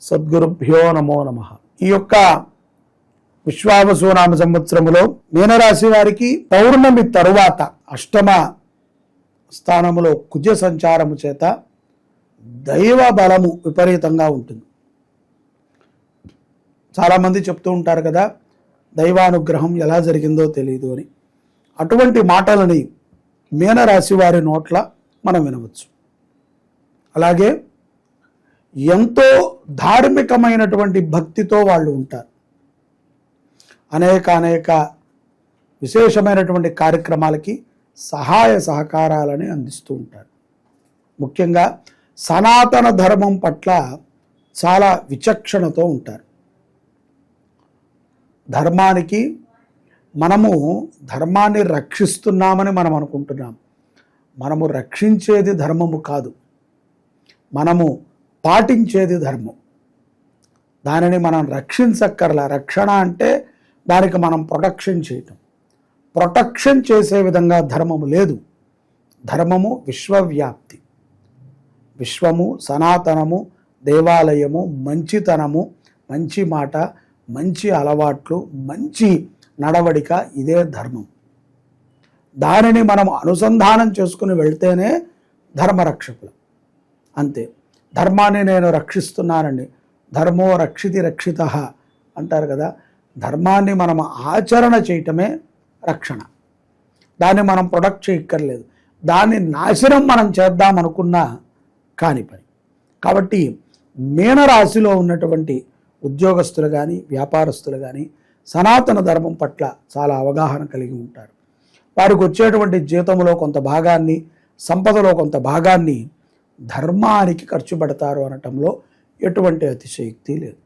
సద్గురుభ్యో నమో నమ. ఈ యొక్క విశ్వావసునామ సంవత్సరములో మీనరాశి వారికి పౌర్ణమి తరువాత అష్టమ స్థానములో కుజ సంచారము చేత దైవ బలము విపరీతంగా ఉంటుంది. చాలామంది చెప్తూ ఉంటారు కదా దైవానుగ్రహం ఎలా జరిగిందో తెలియదు అని. అటువంటి మాటలని మీనరాశి వారి నోట్ల మనం వినవచ్చు. అలాగే ఎంతో ధార్మికమైనటువంటి భక్తితో వాళ్ళు ఉంటారు. అనేక అనేక విశేషమైనటువంటి కార్యక్రమాలకి సహాయ సహకారాలని అందిస్తూ ఉంటారు. ముఖ్యంగా సనాతన ధర్మం పట్ల చాలా విచక్షణతో ఉంటారు. ధర్మానికి మనము ధర్మాన్ని రక్షిస్తున్నామని మనం అనుకుంటున్నాం. మనము రక్షించేది ధర్మము కాదు. మనము పాటించేది ధర్మం. దానిని మనం రక్షించక్కర్లా. రక్షణ అంటే దానికి మనం ప్రొటెక్షన్ చేయటం. ప్రొటెక్షన్ చేసే విధంగా ధర్మము లేదు. ధర్మము విశ్వవ్యాప్తి. విశ్వము సనాతనము దేవాలయము మంచితనము మంచి మాట మంచి అలవాట్లు మంచి నడవడిక ఇదే ధర్మం. దానిని మనం అనుసంధానం చేసుకుని వెళ్తేనే ధర్మరక్షకులు. అంతే. ధర్మాన్ని నేను రక్షిస్తున్నానండి ధర్మో రక్షితి రక్షిత అంటారు కదా. ధర్మాన్ని మనం ఆచరణ చేయటమే రక్షణ. దాన్ని మనం ప్రొడక్ట్ చేయక్కర్లేదు. దాన్ని నాశనం మనం చేద్దాం అనుకున్నా కాని పని. కాబట్టి మీనరాశిలో ఉన్నటువంటి ఉద్యోగస్తులు కానీ వ్యాపారస్తులు కానీ సనాతన ధర్మం పట్ల చాలా అవగాహన కలిగి ఉంటారు. వారికి వచ్చేటువంటి జీతంలో కొంత భాగాన్ని సంపదలో కొంత భాగాన్ని ధర్మానికి ఖర్చు పెడతారు అనటంలో ఎటువంటి అతిశయోక్తి లేదు.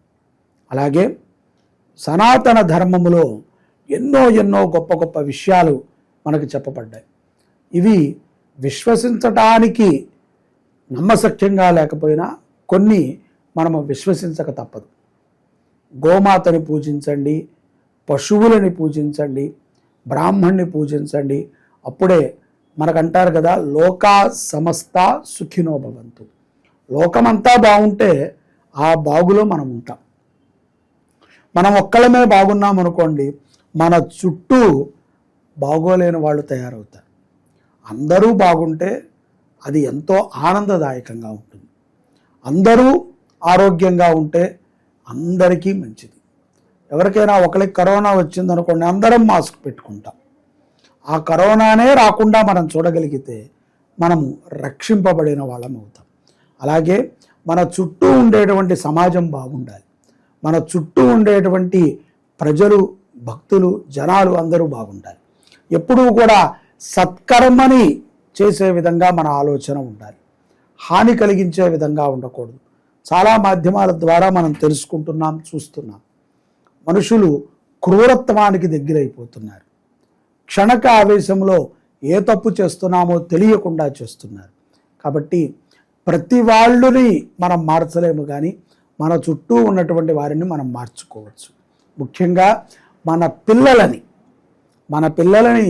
అలాగే సనాతన ధర్మములో ఎన్నో ఎన్నో గొప్ప గొప్ప విషయాలు మనకు చెప్పబడ్డాయి. ఇవి విశ్వసించటానికి నమ్మసఖ్యంగా లేకపోయినా కొన్ని మనము విశ్వసించక తప్పదు. గోమాతని పూజించండి పశువులని పూజించండి బ్రాహ్మణ్ణి పూజించండి అప్పుడే మనకంటారు కదా లోక సమస్త సుఖినో భవంతు. లోకమంతా బాగుంటే ఆ బాగులో మనం ఉంటాం. మనం ఒక్కళ్ళమే బాగున్నాం అనుకోండి మన చుట్టూ బాగోలేని వాళ్ళు తయారవుతారు. అందరూ బాగుంటే అది ఎంతో ఆనందదాయకంగా ఉంటుంది. అందరూ ఆరోగ్యంగా ఉంటే అందరికీ మంచిది. ఎవరికైనా ఒకరికి కరోనా వచ్చిందనుకోండి అందరం మాస్క్ పెట్టుకుంటాం. ఆ కరోనానే రాకుండా మనం చూడగలిగితే మనము రక్షింపబడిన వాళ్ళం అవుతాం. అలాగే మన చుట్టూ ఉండేటువంటి సమాజం బాగుండాలి. మన చుట్టూ ఉండేటువంటి ప్రజలు భక్తులు జనాలు అందరూ బాగుండాలి. ఎప్పుడూ కూడా సత్కర్మని చేసే విధంగా మన ఆలోచన ఉండాలి. హాని కలిగించే విధంగా ఉండకూడదు. చాలా మాధ్యమాల ద్వారా మనం తెలుసుకుంటున్నాం చూస్తున్నాం. మనుషులు క్రూరత్వానికి దగ్గరైపోతున్నారు. క్షణక ఆవేశంలో ఏ తప్పు చేస్తున్నామో తెలియకుండా చేస్తున్నారు. కాబట్టి ప్రతి వాళ్ళని మనం మార్చలేము కానీ మన చుట్టూ ఉన్నటువంటి వారిని మనం మార్చుకోవచ్చు. ముఖ్యంగా మన పిల్లలని మన పిల్లలని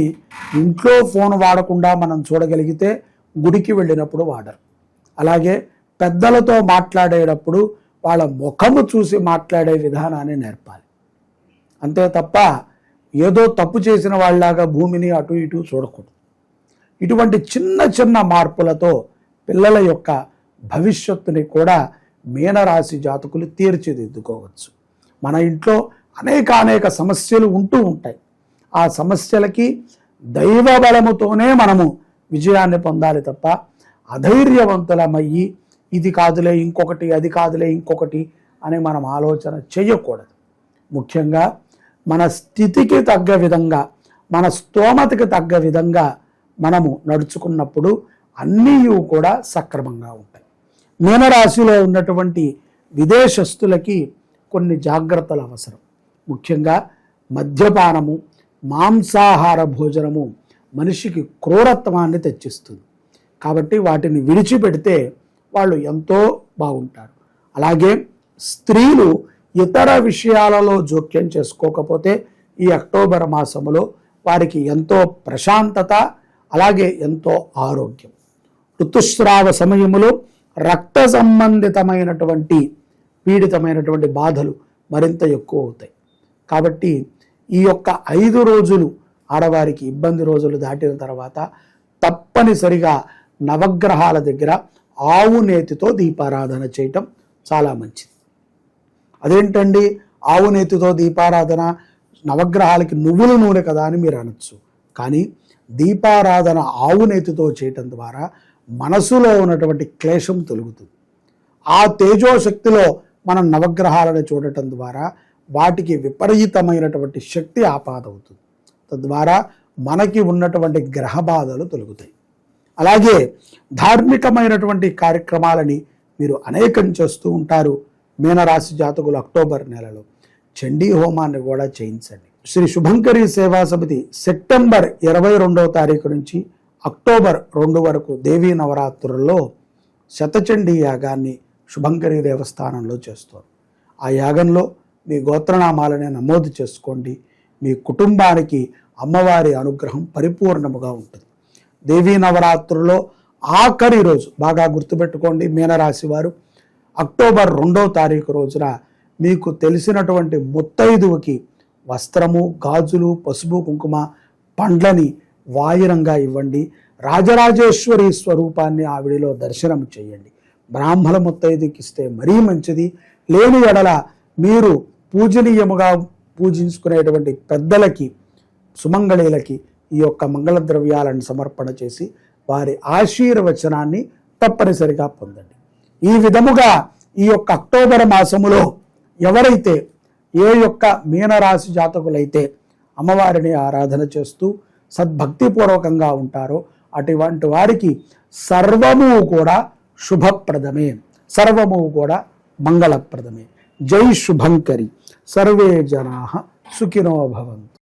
ఇంట్లో ఫోన్ వాడకుండా మనం చూడగలిగితే గుడికి వెళ్ళినప్పుడు వాడరు. అలాగే పెద్దలతో మాట్లాడేటప్పుడు వాళ్ళ ముఖము చూసి మాట్లాడే విధానాన్ని నేర్పాలి. అంతే తప్ప ఏదో తప్పు చేసిన వాళ్ళలాగా భూమిని అటు ఇటు చూడకూడదు. ఇటువంటి చిన్న చిన్న మార్పులతో పిల్లల యొక్క భవిష్యత్తుని కూడా మీనరాశి జాతకులు తీర్చిదిద్దుకోవచ్చు. మన ఇంట్లో అనేక అనేక సమస్యలు ఉంటూ ఉంటాయి. ఆ సమస్యలకి దైవ బలముతోనే మనము విజయాన్ని పొందాలి తప్ప అధైర్యవంతులమయ్యి ఇది కాదులే ఇంకొకటి అది కాదులే ఇంకొకటి అని మనం ఆలోచన చేయకూడదు. ముఖ్యంగా మన స్థితికి తగ్గ విధంగా మన స్తోమతకి తగ్గ విధంగా మనము నడుచుకున్నప్పుడు అన్నీ కూడా సక్రమంగా ఉంటాయి. మీనరాశిలో ఉన్నటువంటి విదేశస్తులకి కొన్ని జాగ్రత్తలు అవసరం. ముఖ్యంగా మద్యపానము మాంసాహార భోజనము మనిషికి క్రూరత్వాన్ని తెచ్చిస్తుంది. కాబట్టి వాటిని విడిచిపెడితే వాళ్ళు ఎంతో బాగుంటారు. అలాగే స్త్రీలు ఇతర విషయాలలో జోక్యం చేసుకోకపోతే ఈ అక్టోబర్ మాసములో వారికి ఎంతో ప్రశాంతత అలాగే ఎంతో ఆరోగ్యం. ఋతుస్రావ సమయములో రక్త సంబంధితమైనటువంటి పీడితమైనటువంటి బాధలు మరింత ఎక్కువ అవుతాయి కాబట్టి ఈ యొక్క ఐదు రోజులు ఆడవారికి ఇబ్బంది రోజులు దాటిన తర్వాత తప్పనిసరిగా నవగ్రహాల దగ్గర ఆవు నేతితో దీపారాధన చేయటం చాలా మంచిది. అదేంటండి? ఆవు నేతితో దీపారాధన నవగ్రహాలకి నువ్వుల నూనె కదా అని మీరు అనొచ్చు. కానీ దీపారాధన ఆవు నేతితో చేయటం ద్వారా మనసులో ఉన్నటువంటి క్లేశం తొలుగుతుంది. ఆ తేజోశక్తిలో మనం నవగ్రహాలను చూడటం ద్వారా వాటికి విపరీతమైనటువంటి శక్తి ఆపాదవుతుంది. తద్వారా మనకి ఉన్నటువంటి గ్రహ బాధలు తొలుగుతాయి. అలాగే ధార్మికమైనటువంటి కార్యక్రమాలని మీరు అనేకం చేస్తూ ఉంటారు. మీనరాశి జాతకులు అక్టోబర్ నెలలో చండీ హోమాన్ని కూడా చేయించండి. శ్రీ శుభంకరి సేవా సమితి సెప్టెంబర్ ఇరవై రెండవ తారీఖు నుంచి అక్టోబర్ రెండు వరకు దేవీ నవరాత్రుల్లో శతచండీ యాగాన్ని శుభంకరి దేవస్థానంలో చేస్తారు. ఆ యాగంలో మీ గోత్రనామాలని నమోదు చేసుకోండి. మీ కుటుంబానికి అమ్మవారి అనుగ్రహం పరిపూర్ణముగా ఉంటుంది. దేవీ నవరాత్రుల్లో ఆఖరి రోజు బాగా గుర్తుపెట్టుకోండి మీనరాశి వారు. అక్టోబర్ రెండో తారీఖు రోజున మీకు తెలిసినటువంటి ముత్తైదువుకి వస్త్రము గాజులు పసుపు కుంకుమ పండ్లని వాయిరంగా ఇవ్వండి. రాజరాజేశ్వరి స్వరూపాన్ని ఆవిడిలో దర్శనం చేయండి. బ్రాహ్మణ ముత్తైదుకి ఇస్తే మరీ మంచిది. లేని ఎడల మీరు పూజనీయముగా పూజించుకునేటువంటి పెద్దలకి సుమంగళీలకి ఈ యొక్క మంగళ ద్రవ్యాలను సమర్పణ చేసి వారి ఆశీర్వచనాన్ని తప్పనిసరిగా పొందండి. ఈ విధముగా ఈ యొక్క అక్టోబర్ మాసములో ఎవరైతే ఏ యొక్క మీనరాశి జాతకులైతే అమ్మవారిని ఆరాధన చేస్తూ సద్భక్తిపూర్వకంగా ఉంటారో అటువంటి వారికి సర్వము కూడా శుభప్రదమే. సర్వము కూడా మంగళప్రదమే. జై శుభంకరి. సర్వే జనా సుఖినో భవంతు.